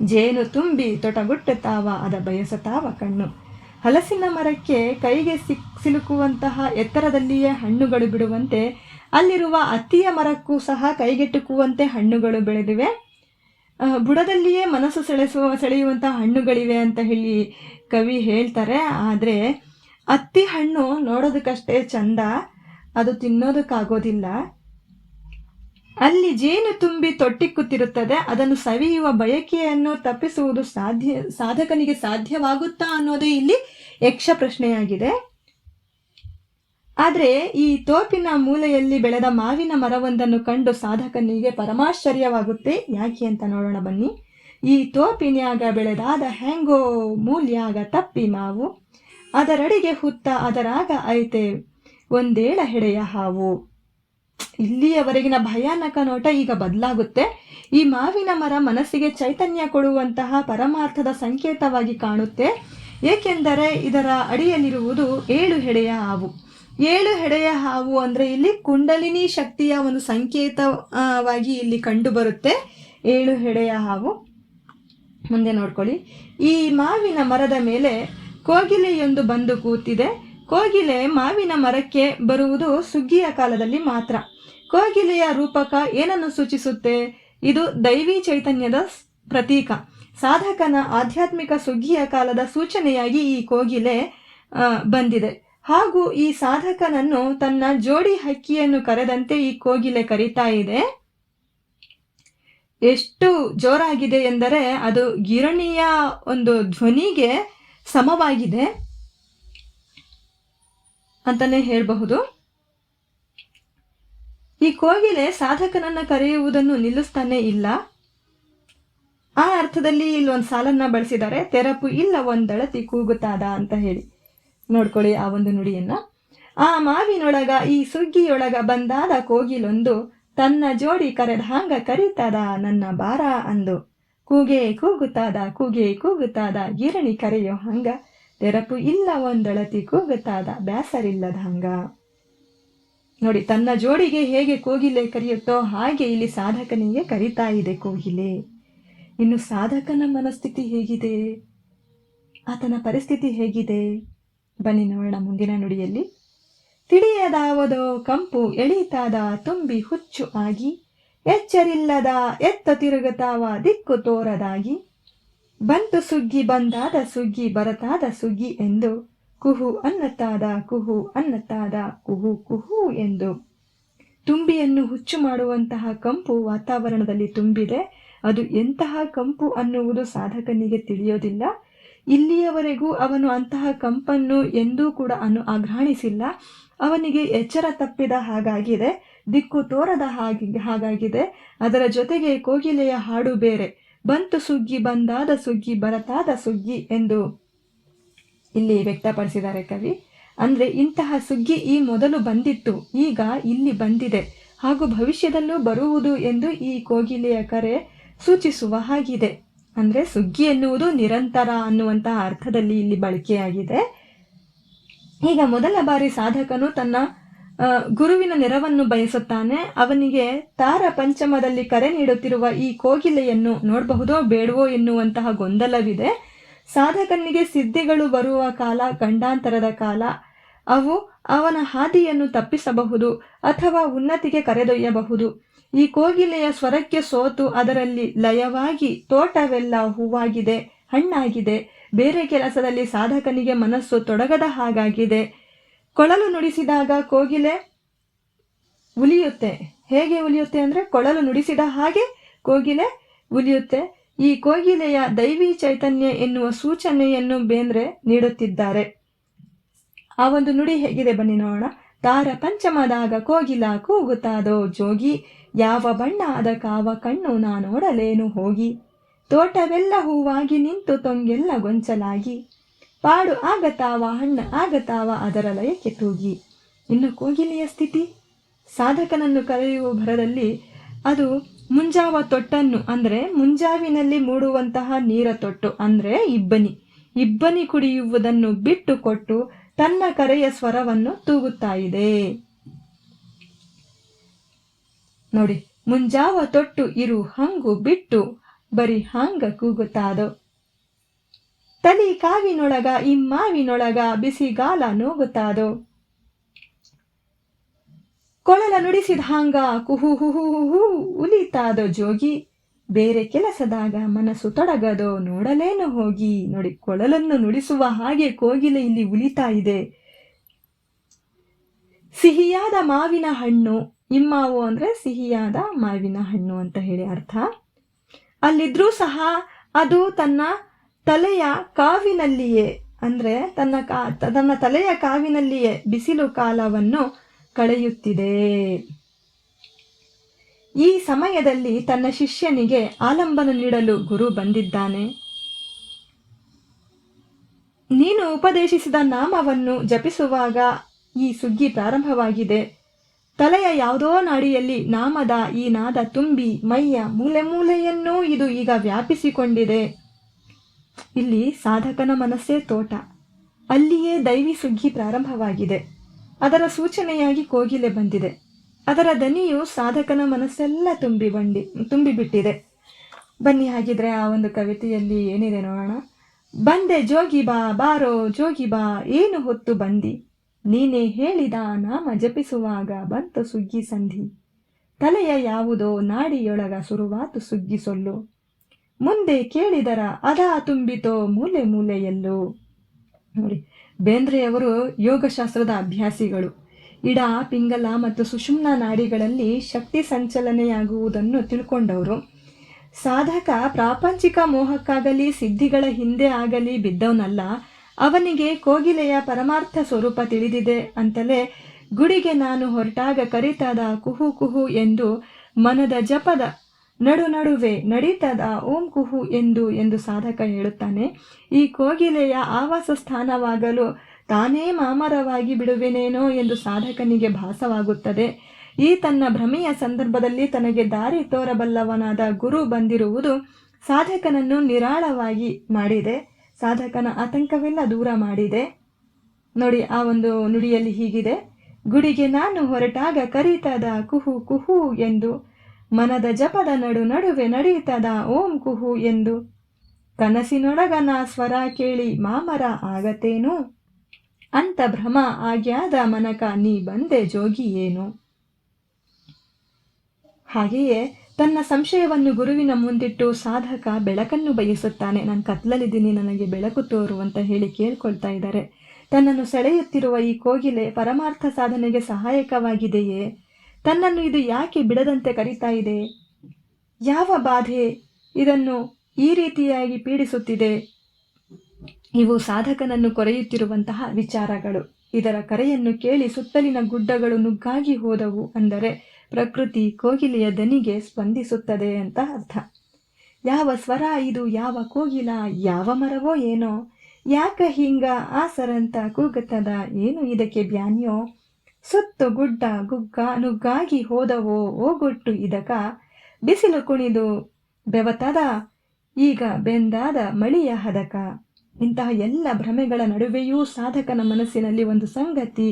ಜೇನು ತುಂಬಿ ತೊಟಗುಟ್ಟುತ್ತಾವ ಅದ ಬಯಸತಾವ ಕಣ್ಣು. ಹಲಸಿನ ಮರಕ್ಕೆ ಕೈಗೆ ಸಿಕ್, ಸಿಲುಕುವಂತಹ ಎತ್ತರದಲ್ಲಿಯೇ ಹಣ್ಣುಗಳು ಬಿಡುವಂತೆ, ಅಲ್ಲಿರುವ ಅತ್ತಿಯ ಮರಕ್ಕೂ ಸಹ ಕೈಗೆಟುಕುವಂತೆ ಹಣ್ಣುಗಳು ಬೆಳೆದಿವೆ. ಬುಡದಲ್ಲಿಯೇ ಮನಸ್ಸು ಸೆಳೆಸುವ, ಸೆಳೆಯುವಂತಹ ಹಣ್ಣುಗಳಿವೆ ಅಂತ ಹೇಳಿ ಕವಿ ಹೇಳ್ತಾರೆ. ಆದರೆ ಅತ್ತಿ ಹಣ್ಣು ನೋಡೋದಕ್ಕಷ್ಟೇ ಚಂದ, ಅದು ತಿನ್ನೋದಕ್ಕಾಗೋದಿಲ್ಲ. ಅಲ್ಲಿ ಜೇನು ತುಂಬಿ ತೊಟ್ಟಿಕ್ಕುತ್ತಿರುತ್ತದೆ ಅದನ್ನು ಸವಿಯುವ ಬಯಕೆಯನ್ನು ತಪ್ಪಿಸುವುದು ಸಾಧ್ಯ, ಸಾಧಕನಿಗೆ ಸಾಧ್ಯವಾಗುತ್ತಾ ಅನ್ನೋದೇ ಇಲ್ಲಿ ಯಕ್ಷ ಪ್ರಶ್ನೆಯಾಗಿದೆ. ಆದರೆ ಈ ತೋಪಿನ ಮೂಲೆಯಲ್ಲಿ ಬೆಳೆದ ಮಾವಿನ ಮರವೊಂದನ್ನು ಕಂಡು ಸಾಧಕನಿಗೆ ಪರಮಾಶ್ಚರ್ಯವಾಗುತ್ತೆ. ಯಾಕೆ ಅಂತ ನೋಡೋಣ ಬನ್ನಿ. ಈ ತೋಪಿನಾಗ ಬೆಳೆದಾದ ಹ್ಯಾಂಗೋ ಮೂಲ್ಯಾಗ ತಪ್ಪಿ ಮಾವು. ಅದರಡಿಗೆ ಹುತ್ತ ಅದರಾಗ ಐತೆ. ಒಂದೇಳ ಹೆಡೆಯ ಹಾವು. ಇಲ್ಲಿಯವರೆಗಿನ ಭಯಾನಕ ನೋಟ ಈಗ ಬದಲಾಗುತ್ತೆ. ಈ ಮಾವಿನ ಮರ ಮನಸ್ಸಿಗೆ ಚೈತನ್ಯ ಕೊಡುವಂತಹ ಪರಮಾರ್ಥದ ಸಂಕೇತವಾಗಿ ಕಾಣುತ್ತೆ. ಏಕೆಂದರೆ ಇದರ ಅಡಿಯಲ್ಲಿರುವುದು ಏಳು ಹೆಡೆಯ ಹಾವು. ಏಳು ಹೆಡೆಯ ಹಾವು ಅಂದರೆ ಇಲ್ಲಿ ಕುಂಡಲಿನಿ ಶಕ್ತಿಯ ಒಂದು ಸಂಕೇತವಾಗಿ ಇಲ್ಲಿ ಕಂಡು ಬರುತ್ತೆ ಏಳು ಹೆಡೆಯ ಹಾವು. ಮುಂದೆ ನೋಡ್ಕೊಳ್ಳಿ. ಈ ಮಾವಿನ ಮರದ ಮೇಲೆ ಕೋಗಿಲೆಯೊಂದು ಬಂದು ಕೂತಿದೆ. ಕೋಗಿಲೆ ಮಾವಿನ ಮರಕ್ಕೆ ಬರುವುದು ಸುಗ್ಗಿಯ ಕಾಲದಲ್ಲಿ ಮಾತ್ರ. ಕೋಗಿಲೆಯ ರೂಪಕ ಏನನ್ನು ಸೂಚಿಸುತ್ತೆ? ಇದು ದೈವಿ ಚೈತನ್ಯದ ಪ್ರತೀಕ. ಸಾಧಕನ ಆಧ್ಯಾತ್ಮಿಕ ಸುಗ್ಗಿಯ ಕಾಲದ ಸೂಚನೆಯಾಗಿ ಈ ಕೋಗಿಲೆ ಬಂದಿದೆ. ಹಾಗೂ ಈ ಸಾಧಕನನ್ನು ತನ್ನ ಜೋಡಿ ಹಕ್ಕಿಯನ್ನು ಕರೆದಂತೆ ಈ ಕೋಗಿಲೆ ಕರೀತಾ ಇದೆ. ಎಷ್ಟು ಜೋರಾಗಿದೆ ಎಂದರೆ ಅದು ಗಿರಣಿಯ ಒಂದು ಧ್ವನಿಗೆ ಸಮವಾಗಿದೆ ಅಂತಲೇ ಹೇಳಬಹುದು. ಈ ಕೋಗಿಲೆ ಸಾಧಕನನ್ನ ಕರೆಯುವುದನ್ನು ನಿಲ್ಲಿಸ್ತಾನೆ ಇಲ್ಲ. ಆ ಅರ್ಥದಲ್ಲಿ ಇಲ್ಲೊಂದು ಸಾಲನ್ನ ಬಳಸಿದ್ದಾರೆ. ತೆರಪು ಇಲ್ಲ, ಒಂದಳತಿ ಕೂಗುತ್ತಾದ ಅಂತ ಹೇಳಿ. ನೋಡ್ಕೊಳ್ಳಿ ಆ ಒಂದು ನುಡಿಯನ್ನ. ಆ ಮಾವಿನೊಳಗ, ಈ ಸುಗ್ಗಿಯೊಳಗ ಬಂದಾದ ಕೋಗಿಲೊಂದು ತನ್ನ ಜೋಡಿ ಕರೆದ ಹಾಂಗ ಕರೀತದ, ನನ್ನ ಬಾರ ಅಂದು. ಕೂಗೆ ಕೂಗುತ್ತಾದ ಕೂಗೆ ಕೂಗುತ್ತಾದ, ಗಿರಣಿ ಕರೆಯೋ ಹಂಗ. ತೆರಪು ಇಲ್ಲ, ಒಂದಳತಿ ಕೂಗುತ್ತಾದ, ಬ್ಯಾಸರಿಲ್ಲದ ಹಂಗ. ನೋಡಿ, ತನ್ನ ಜೋಡಿಗೆ ಹೇಗೆ ಕೋಗಿಲೆ ಕರೆಯುತ್ತೋ ಹಾಗೆ ಇಲ್ಲಿ ಸಾಧಕನಿಗೆ ಕರಿತಾ ಇದೆ ಕೋಗಿಲೆ. ಇನ್ನು ಸಾಧಕನ ಮನಸ್ಥಿತಿ ಹೇಗಿದೆ? ಆತನ ಪರಿಸ್ಥಿತಿ ಹೇಗಿದೆ? ಬನ್ನಿ ನೋಡೋಣ ಮುಂದಿನ ನುಡಿಯಲ್ಲಿ. ತಿಳಿಯದಾವದೋ ಕಂಪು ಎಳೀತಾದ ತುಂಬಿ ಹುಚ್ಚು ಆಗಿ, ಎಚ್ಚರಿಲ್ಲದ ಎತ್ತ ತಿರುಗತಾವ ದಿಕ್ಕು ತೋರದಾಗಿ, ಬಂತು ಸುಗ್ಗಿ ಬಂದಾದ ಸುಗ್ಗಿ ಬರತಾದ ಸುಗ್ಗಿ ಎಂದು ಕುಹು ಅನ್ನತ್ತಾದ ಕುಹು ಅನ್ನತ್ತಾದ ಕುಹು ಕುಹು ಎಂದು. ತುಂಬಿಯನ್ನು ಹುಚ್ಚು ಮಾಡುವಂತಹ ಕಂಪು ವಾತಾವರಣದಲ್ಲಿ ತುಂಬಿದೆ. ಅದು ಎಂತಹ ಕಂಪು ಅನ್ನುವುದು ಸಾಧಕನಿಗೆ ತಿಳಿಯೋದಿಲ್ಲ. ಇಲ್ಲಿಯವರೆಗೂ ಅವನು ಅಂತಹ ಕಂಪನ್ನು ಎಂದೂ ಕೂಡ ಅನು ಆಘ್ರಾಣಿಸಿಲ್ಲ. ಅವನಿಗೆ ಎಚ್ಚರ ತಪ್ಪಿದ ಹಾಗಾಗಿದೆ. ದಿಕ್ಕು ತೋರದ ಹಾಗೆ, ಹಾಗಾಗಿದೆ. ಅದರ ಜೊತೆಗೆ ಕೋಗಿಲೆಯ ಹಾಡು ಬೇರೆ. ಬಂತು ಸುಗ್ಗಿ, ಬಂದಾದ ಸುಗ್ಗಿ, ಬರತಾದ ಸುಗ್ಗಿ ಎಂದು. ಇಲ್ಲಿ ವ್ಯಕ್ತಪಡಿಸಿದ್ದಾರೆ ಕವಿ. ಅಂದ್ರೆ ಇಂತಹ ಸುಗ್ಗಿ ಈ ಮೊದಲು ಬಂದಿತ್ತು, ಈಗ ಇಲ್ಲಿ ಬಂದಿದೆ. ಹಾಗೂ ಭವಿಷ್ಯದಲ್ಲೂ ಬರುವುದು ಎಂದು ಈ ಕೋಗಿಲೆಯ ಕರೆ ಸೂಚಿಸುವ ಹಾಗಿದೆ. ಅಂದ್ರೆ ಸುಗ್ಗಿ ಎನ್ನುವುದು ನಿರಂತರ ಅನ್ನುವಂತಹ ಅರ್ಥದಲ್ಲಿ ಇಲ್ಲಿ ಬಳಕೆಯಾಗಿದೆ. ಈಗ ಮೊದಲ ಬಾರಿ ಸಾಧಕನು ತನ್ನ ಗುರುವಿನ ನೆರವನ್ನು ಬಯಸುತ್ತಾನೆ. ಅವನಿಗೆ ತಾರ ಪಂಚಮದಲ್ಲಿ ಕರೆ ನೀಡುತ್ತಿರುವ ಈ ಕೋಗಿಲೆಯನ್ನು ನೋಡಬಹುದೋ ಬೇಡವೋ ಎನ್ನುವಂತಹ ಗೊಂದಲವಿದೆ. ಸಾಧಕನಿಗೆ ಸಿದ್ಧಿಗಳು ಬರುವ ಕಾಲ, ಗಂಡಾಂತರದ ಕಾಲ. ಅವು ಅವನ ಹಾದಿಯನ್ನು ತಪ್ಪಿಸಬಹುದು ಅಥವಾ ಉನ್ನತಿಗೆ ಕರೆದೊಯ್ಯಬಹುದು. ಈ ಕೋಗಿಲೆಯ ಸ್ವರಕ್ಕೆ ಸೋತು ಅದರಲ್ಲಿ ಲಯವಾಗಿ ತೋಟವೆಲ್ಲ ಹೂವಾಗಿದೆ, ಹಣ್ಣಾಗಿದೆ. ಬೇರೆ ಕೆಲಸದಲ್ಲಿ ಸಾಧಕನಿಗೆ ಮನಸ್ಸು ತೊಡಗದ ಹಾಗಾಗಿದೆ. ಕೊಳಲು ನುಡಿಸಿದಾಗ ಕೋಗಿಲೆ ಉಲಿಯುತ್ತೆ. ಹೇಗೆ ಉಲಿಯುತ್ತೆ ಅಂದರೆ ಕೊಳಲು ನುಡಿಸಿದ ಹಾಗೆ ಕೋಗಿಲೆ ಉಲಿಯುತ್ತೆ. ಈ ಕೋಗಿಲೆಯ ದೈವಿ ಚೈತನ್ಯ ಎನ್ನುವ ಸೂಚನೆಯನ್ನು ಬೇಂದ್ರೆ ನೀಡುತ್ತಿದ್ದಾರೆ. ಆ ಒಂದು ನುಡಿ ಹೇಗಿದೆ ಬನ್ನಿ ನೋಡೋಣ. ತಾರ ಪಂಚಮದಾಗ ಕೋಗಿಲ ಕೂಗುತ್ತಾದೋ ಜೋಗಿ, ಯಾವ ಬಣ್ಣ ಅದ ಕಾವ ಕಣ್ಣು ನಾ ನೋಡಲೇನು ಹೋಗಿ. ತೋಟವೆಲ್ಲ ಹೂವಾಗಿ ನಿಂತು ತೊಂಗೆಲ್ಲ ಗೊಂಚಲಾಗಿ. ಪಾಡು ಆಗತಾವ, ಹಣ್ಣ ಆಗತಾವ ಅದರ ಲಯಕ್ಕೆ ತೂಗಿ. ಇನ್ನು ಕೋಗಿಲೆಯ ಸ್ಥಿತಿ? ಸಾಧಕನನ್ನು ಕರೆಯುವ ಭರದಲ್ಲಿ ಅದು ಮುಂಜಾವ ತೊಟ್ಟನ್ನು, ಅಂದರೆ ಮುಂಜಾವಿನಲ್ಲಿ ಮೂಡುವಂತಹ ನೀರ ತೊಟ್ಟು, ಅಂದರೆ ಇಬ್ಬನಿ. ಇಬ್ಬನಿ ಕುಡಿಯುವುದನ್ನು ಬಿಟ್ಟು ಕೊಟ್ಟು ತನ್ನ ಕರೆಯ ಸ್ವರವನ್ನು ತೂಗುತ್ತಾ ಇದೆ. ನೋಡಿ, ಮುಂಜಾವ ತೊಟ್ಟು ಇರು, ಹಂಗು ಬಿಟ್ಟು ಬರಿ, ಹಂಗ ಕೂಗುತ್ತಾದೋ. ತಲಿ ಕಾವಿನೊಳಗ, ಇಮ್ಮಾವಿನೊಳಗ ಬಿಸಿಗಾಲ ನೋಗುತ್ತಾದೋ. ಕೊಳಲ ನುಡಿಸಿದ ಹಾಂಗ ಕುಹು ಹುಹು ಉಲಿತಾದೋ ಜೋಗಿ. ಬೇರೆ ಕೆಲಸದಾಗ ಮನಸ್ಸು ತೊಡಗದೋ ನೋಡಲೇನು ಹೋಗಿ. ನೋಡಿ, ಕೊಳಲನ್ನು ನುಡಿಸುವ ಹಾಗೆ ಕೋಗಿಲೆ ಇಲ್ಲಿ ಉಲಿತಾ ಇದೆ. ಸಿಹಿಯಾದ ಮಾವಿನ ಹಣ್ಣು. ಇಮ್ಮಾವು ಅಂದ್ರೆ ಸಿಹಿಯಾದ ಮಾವಿನ ಹಣ್ಣು ಅಂತ ಹೇಳಿ ಅರ್ಥ. ಅಲ್ಲಿದ್ರೂ ಸಹ ಅದು ತನ್ನ ತಲೆಯ ಕಾವಿನಲ್ಲಿಯೇ ಅಂದ್ರೆ ತನ್ನ ಕಾ, ತನ್ನ ತಲೆಯ ಕಾವಿನಲ್ಲಿಯೇ ಬಿಸಿಲು ಕಾಲವನ್ನು ಕಳೆಯುತ್ತಿದೆ. ಈ ಸಮಯದಲ್ಲಿ ತನ್ನ ಶಿಷ್ಯನಿಗೆ ಆಲಂಬನ ನೀಡಲು ಗುರು ಬಂದಿದ್ದಾನೆ. ನೀನು ಉಪದೇಶಿಸಿದ ನಾಮವನ್ನು ಜಪಿಸುವಾಗ ಈ ಸುಗ್ಗಿ ಪ್ರಾರಂಭವಾಗಿದೆ. ತಲೆಯ ಯಾವುದೋ ನಾಡಿಯಲ್ಲಿ ನಾಮದ ಈ ನಾದ ತುಂಬಿ ಮೈಯ ಮೂಲೆ ಮೂಲೆಯನ್ನೂ ಇದು ಈಗ ವ್ಯಾಪಿಸಿಕೊಂಡಿದೆ. ಇಲ್ಲಿ ಸಾಧಕನ ಮನಸ್ಸೇ ತೋಟ. ಅಲ್ಲಿಯೇ ದೈವಿ ಸುಗ್ಗಿ ಪ್ರಾರಂಭವಾಗಿದೆ. ಅದರ ಸೂಚನೆಯಾಗಿ ಕೋಗಿಲೆ ಬಂದಿದೆ. ಅದರ ದನಿಯು ಸಾಧಕನ ಮನಸ್ಸೆಲ್ಲ ತುಂಬಿ ಬಂಡಿ ತುಂಬಿಬಿಟ್ಟಿದೆ ಬನ್ನಿ ಹಾಗಿದ್ರೆ ಆ ಒಂದು ಕವಿತೆಯಲ್ಲಿ ಏನಿದೆ ನೋಡೋಣ. ಬಂದೆ ಜೋಗಿ ಬಾ, ಬಾರೋ ಜೋಗಿ ಬಾ, ಏನು ಹೊತ್ತು ಬಂದಿ? ನೀನೇ ಹೇಳಿದ ನಾಮ ಜಪಿಸುವಾಗ ಬಂತು ಸುಗ್ಗಿ ಸಂಧಿ. ತಲೆಯ ಯಾವುದೋ ನಾಡಿಯೊಳಗ ಸುರುವಾತು ಸುಗ್ಗಿ ಸೊಲ್ಲು. ಮುಂದೆ ಕೇಳಿದರ ಅದಾ ತುಂಬಿತೋ ಮೂಲೆ ಮೂಲೆಯಲ್ಲೂ. ನೋಡಿ ಬೇಂದ್ರೆಯವರು ಯೋಗಶಾಸ್ತ್ರದ ಅಭ್ಯಾಸಿಗಳು. ಇಡ, ಪಿಂಗಲ ಮತ್ತು ಸುಷುಮ್ನ ನಾಡಿಗಳಲ್ಲಿ ಶಕ್ತಿ ಸಂಚಲನೆಯಾಗುವುದನ್ನು ತಿಳ್ಕೊಂಡವರು. ಸಾಧಕ ಪ್ರಾಪಂಚಿಕ ಮೋಹಕ್ಕಾಗಲಿ, ಸಿದ್ಧಿಗಳ ಹಿಂದೆ ಆಗಲಿ ಬಿದ್ದವನಲ್ಲ, ಅವನಿಗೆ ಕೋಗಿಲೆಯ ಪರಮಾರ್ಥ ಸ್ವರೂಪ ತಿಳಿದಿದೆ ಅಂತಲೇ ಗುಡಿಗೆ ನಾನು ಹೊರಟಾಗ ಕರಿತಾದ ಕುಹು ಕುಹು ಎಂದು ಮನದ ಜಪದ ನಡು ನಡುವೆ ನಡೀತದ ಓಂ ಕುಹು ಎಂದು ಎಂದು ಸಾಧಕ ಹೇಳುತ್ತಾನೆ. ಈ ಕೋಗಿಲೆಯ ಆವಾಸ ಸ್ಥಾನವಾಗಲು ತಾನೇ ಮಾಮರವಾಗಿ ಬಿಡುವೆನೇನೋ ಎಂದು ಸಾಧಕನಿಗೆ ಭಾಸವಾಗುತ್ತದೆ. ಈ ತನ್ನ ಭ್ರಮೆಯ ಸಂದರ್ಭದಲ್ಲಿ ತನಗೆ ದಾರಿ ತೋರಬಲ್ಲವನಾದ ಗುರು ಬಂದಿರುವುದು ಸಾಧಕನನ್ನು ನಿರಾಳವಾಗಿ ಮಾಡಿದೆ. ಸಾಧಕನ ಆತಂಕವೆಲ್ಲ ದೂರ ಮಾಡಿದೆ. ನೋಡಿ, ಆ ಒಂದು ನುಡಿಯಲ್ಲಿ ಹೀಗಿದೆ. ಗುಡಿಗೆ ನಾನು ಹೊರಟಾಗ ಕರೀತದ ಕುಹು ಕುಹು ಎಂದು ಮನದ ಜಪದ ನಡು ನಡುವೆ ನಡೆಯುತ್ತದ ಓಂ ಕುಹು ಎಂದು. ಕನಸಿನೊಡಗನ ಸ್ವರ ಕೇಳಿ ಮಾಮರ ಆಗತೇನು? ಅಂತ ಭ್ರಮ ಆಗ್ಯಾದ ಮನಕ, ನೀ ಬಂದೆ ಜೋಗಿ ಏನು? ಹಾಗೆಯೇ ತನ್ನ ಸಂಶಯವನ್ನು ಗುರುವಿನ ಮುಂದಿಟ್ಟು ಸಾಧಕ ಬೆಳಕನ್ನು ಬಯಸುತ್ತಾನೆ. ನಾನು ಕತ್ಲಲಿದ್ದೀನಿ ನನಗೆ ಬೆಳಕು ತೋರು ಅಂತ ಹೇಳಿ ಕೇಳ್ಕೊಳ್ತಾ ಇದ್ದಾರೆ. ತನ್ನನ್ನು ಸೆಳೆಯುತ್ತಿರುವ ಈ ಕೋಗಿಲೆ ಪರಮಾರ್ಥ ಸಾಧನೆಗೆ ಸಹಾಯಕವಾಗಿದೆಯೇ? ತನ್ನನ್ನು ಇದು ಯಾಕೆ ಬಿಡದಂತೆ ಕರೀತಾ ಇದೆ? ಯಾವ ಬಾಧೆ ಇದನ್ನು ಈ ರೀತಿಯಾಗಿ ಪೀಡಿಸುತ್ತಿದೆ? ಇವು ಸಾಧಕನನ್ನು ಕೊರೆಯುತ್ತಿರುವಂತಹ ವಿಚಾರಗಳು. ಇದರ ಕರೆಯನ್ನು ಕೇಳಿ ಸುತ್ತಲಿನ ಗುಡ್ಡಗಳು ನುಗ್ಗಾಗಿ ಹೋದವು ಅಂದರೆ ಪ್ರಕೃತಿ ಕೋಗಿಲೆಯ ದನಿಗೆ ಸ್ಪಂದಿಸುತ್ತದೆ ಅಂತ ಅರ್ಥ. ಯಾವ ಸ್ವರ ಇದು, ಯಾವ ಕೋಗಿಲ, ಯಾವ ಮರವೋ ಏನೋ, ಯಾಕ ಹಿಂಗ ಆಸರಂತ ಕೂಗತ್ತದ, ಏನು ಇದಕ್ಕೆ ಬ್ಯಾನ್ಯೋ? ಸುತ್ತು ಗುಡ್ಡ ಗುಗ್ಗ ನುಗ್ಗಾಗಿ ಹೋದವೋ ಓಗೊಟ್ಟು ಇದಕ. ಬಿಸಿಲು ಕುಣಿದು ಬೆವತದ, ಈಗ ಬೆಂದಾದ ಮಳಿಯ ಹದಕ. ಇಂತಹ ಎಲ್ಲ ಭ್ರಮೆಗಳ ನಡುವೆಯೂ ಸಾಧಕನ ಮನಸ್ಸಿನಲ್ಲಿ ಒಂದು ಸಂಗತಿ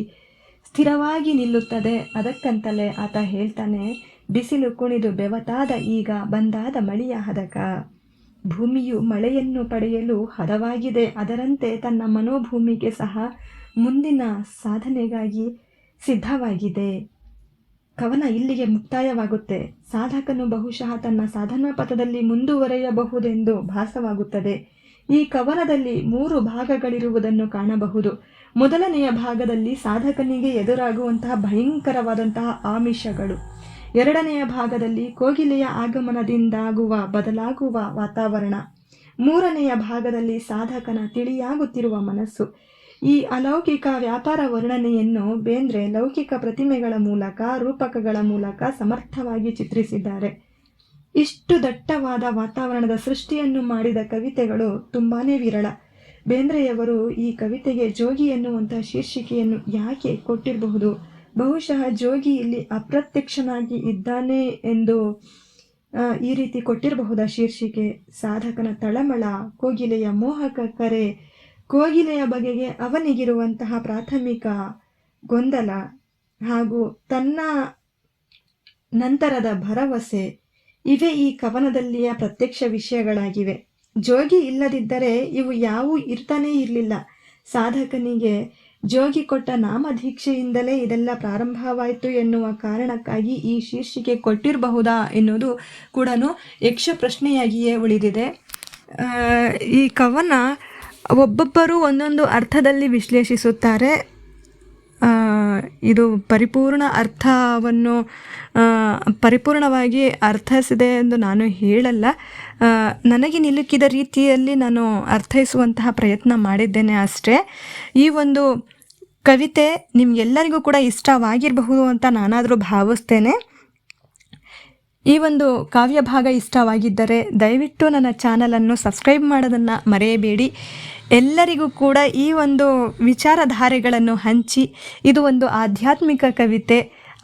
ಸ್ಥಿರವಾಗಿ ನಿಲ್ಲುತ್ತದೆ. ಅದಕ್ಕಂತಲೇ ಆತ ಹೇಳ್ತಾನೆ, ಬಿಸಿಲು ಕುಣಿದು ಬೆವತಾದ, ಈಗ ಬಂದಾದ ಮಳೆಯ ಹದಕ. ಭೂಮಿಯು ಮಳೆಯನ್ನು ಪಡೆಯಲು ಹದವಾಗಿದೆ. ಅದರಂತೆ ತನ್ನ ಮನೋಭೂಮಿಗೆ ಸಹ ಮುಂದಿನ ಸಾಧನೆಗಾಗಿ ಸಿದ್ಧವಾಗಿದೆ. ಕವನ ಇಲ್ಲಿಗೆ ಮುಕ್ತಾಯವಾಗುತ್ತೆ. ಸಾಧಕನು ಬಹುಶಃ ತನ್ನ ಸಾಧನಾ ಪಥದಲ್ಲಿ ಮುಂದುವರೆಯಬಹುದೆಂದು ಭಾಸವಾಗುತ್ತದೆ. ಈ ಕವನದಲ್ಲಿ ಮೂರು ಭಾಗಗಳಿರುವುದನ್ನು ಕಾಣಬಹುದು. ಮೊದಲನೆಯ ಭಾಗದಲ್ಲಿ ಸಾಧಕನಿಗೆ ಎದುರಾಗುವಂತಹ ಭಯಂಕರವಾದಂತಹ ಆಮಿಷಗಳು. ಎರಡನೆಯ ಭಾಗದಲ್ಲಿ ಕೋಗಿಲೆಯ ಆಗಮನದಿಂದಾಗುವ ಬದಲಾಗುವ ವಾತಾವರಣ. ಮೂರನೆಯ ಭಾಗದಲ್ಲಿ ಸಾಧಕನ ತಿಳಿಯಾಗುತ್ತಿರುವ ಮನಸ್ಸು. ಈ ಅಲೌಕಿಕ ವ್ಯಾಪಾರ ವರ್ಣನೆಯನ್ನು ಬೇಂದ್ರೆ ಲೌಕಿಕ ಪ್ರತಿಮೆಗಳ ಮೂಲಕ, ರೂಪಕಗಳ ಮೂಲಕ ಸಮರ್ಥವಾಗಿ ಚಿತ್ರಿಸಿದ್ದಾರೆ. ಇಷ್ಟು ದಟ್ಟವಾದ ವಾತಾವರಣದ ಸೃಷ್ಟಿಯನ್ನು ಮಾಡಿದ ಕವಿತೆಗಳು ತುಂಬಾ ವಿರಳ. ಬೇಂದ್ರೆಯವರು ಈ ಕವಿತೆಗೆ ಜೋಗಿ ಎನ್ನುವಂತಹ ಶೀರ್ಷಿಕೆಯನ್ನು ಯಾಕೆ ಕೊಟ್ಟಿರಬಹುದು? ಬಹುಶಃ ಜೋಗಿ ಇಲ್ಲಿ ಅಪ್ರತ್ಯಕ್ಷನಾಗಿ ಇದ್ದಾನೆ ಎಂದು ಈ ರೀತಿ ಕೊಟ್ಟಿರಬಹುದ ಶೀರ್ಷಿಕೆ? ಸಾಧಕನ ತಳಮಳ, ಕೋಗಿಲೆಯ ಮೋಹಕ ಕರೆ ಕೋಗಿಲೆಯ ಬಗೆಗೆ ಅವನಿಗಿರುವಂತಹ ಪ್ರಾಥಮಿಕ ಗೊಂದಲ ಹಾಗೂ ತನ್ನ ನಂತರದ ಭರವಸೆ, ಇವೇ ಈ ಕವನದಲ್ಲಿಯ ಪ್ರತ್ಯಕ್ಷ ವಿಷಯಗಳಾಗಿವೆ. ಜೋಗಿ ಇಲ್ಲದಿದ್ದರೆ ಇವು ಯಾವೂ ಇರ್ತಾನೇ ಇರಲಿಲ್ಲ. ಸಾಧಕನಿಗೆ ಜೋಗಿ ಕೊಟ್ಟ ನಾಮಧೀಕ್ಷೆಯಿಂದಲೇ ಇದೆಲ್ಲ ಪ್ರಾರಂಭವಾಯಿತು ಎನ್ನುವ ಕಾರಣಕ್ಕಾಗಿ ಈ ಶೀರ್ಷಿಕೆ ಕೊಟ್ಟಿರಬಹುದಾ ಎನ್ನುವುದು ಕೂಡ ಯಕ್ಷ ಪ್ರಶ್ನೆಯಾಗಿಯೇ ಉಳಿದಿದೆ ಈ ಕವನ ಒಬ್ಬೊಬ್ಬರು ಒಂದೊಂದು ಅರ್ಥದಲ್ಲಿ ವಿಶ್ಲೇಷಿಸುತ್ತಾರೆ. ಇದು ಪರಿಪೂರ್ಣ ಅರ್ಥವನ್ನು ಪರಿಪೂರ್ಣವಾಗಿ ಅರ್ಥೈಸಿದೆ ಎಂದು ನಾನು ಹೇಳಲ್ಲ. ನನಗೆ ನಿಲುಕಿದ ರೀತಿಯಲ್ಲಿ ನಾನು ಅರ್ಥೈಸುವಂತಹ ಪ್ರಯತ್ನ ಮಾಡಿದ್ದೇನೆ ಅಷ್ಟೇ. ಈ ಒಂದು ಕವಿತೆ ನಿಮಗೆಲ್ಲರಿಗೂ ಕೂಡ ಇಷ್ಟವಾಗಿರಬಹುದು ಅಂತ ನಾನಾದರೂ ಭಾವಿಸ್ತೇನೆ. ಈ ಒಂದು ಕಾವ್ಯ ಭಾಗ ಇಷ್ಟವಾಗಿದ್ದರೆ ದಯವಿಟ್ಟು ನನ್ನ ಚಾನಲನ್ನು ಸಬ್ಸ್ಕ್ರೈಬ್ ಮಾಡೋದನ್ನು ಮರೆಯಬೇಡಿ. ಎಲ್ಲರಿಗೂ ಕೂಡ ಈ ಒಂದು ವಿಚಾರಧಾರೆಗಳನ್ನು ಹಂಚಿ, ಇದು ಒಂದು ಆಧ್ಯಾತ್ಮಿಕ ಕವಿತೆ.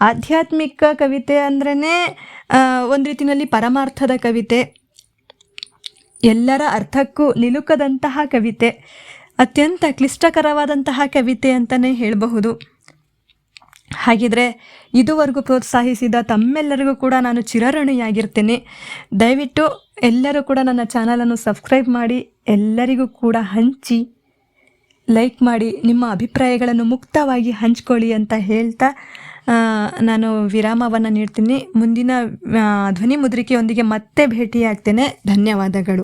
ಆಧ್ಯಾತ್ಮಿಕ ಕವಿತೆ ಅಂದ್ರೇ ಒಂದು ರೀತಿಯಲ್ಲಿ ಪರಮಾರ್ಥದ ಕವಿತೆ. ಎಲ್ಲರ ಅರ್ಥಕ್ಕೂ ನಿಲುಕದಂತಹ ಕವಿತೆ. ಅತ್ಯಂತ ಕ್ಲಿಷ್ಟಕರವಾದಂತಹ ಕವಿತೆ ಅಂತಲೇ ಹೇಳಬಹುದು. ಹಾಗಿದ್ರೆ ಇದುವರೆಗೂ ಪ್ರೋತ್ಸಾಹಿಸಿದ ತಮ್ಮೆಲ್ಲರಿಗೂ ಕೂಡ ನಾನು ಚಿರಋಣಿಯಾಗಿರ್ತೇನೆ. ದಯವಿಟ್ಟು ಎಲ್ಲರೂ ಕೂಡ ನನ್ನ ಚಾನಲನ್ನು ಸಬ್ಸ್ಕ್ರೈಬ್ ಮಾಡಿ, ಎಲ್ಲರಿಗೂ ಕೂಡ ಹಂಚಿ, ಲೈಕ್ ಮಾಡಿ, ನಿಮ್ಮ ಅಭಿಪ್ರಾಯಗಳನ್ನು ಮುಕ್ತವಾಗಿ ಹಂಚ್ಕೊಳ್ಳಿ ಅಂತ ಹೇಳ್ತಾ ನಾನು ವಿರಾಮವನ್ನು ನೀಡ್ತೀನಿ. ಮುಂದಿನ ಧ್ವನಿ ಮುದ್ರಿಕೆಯೊಂದಿಗೆ ಮತ್ತೆ ಭೇಟಿಯಾಗ್ತೇನೆ. ಧನ್ಯವಾದಗಳು.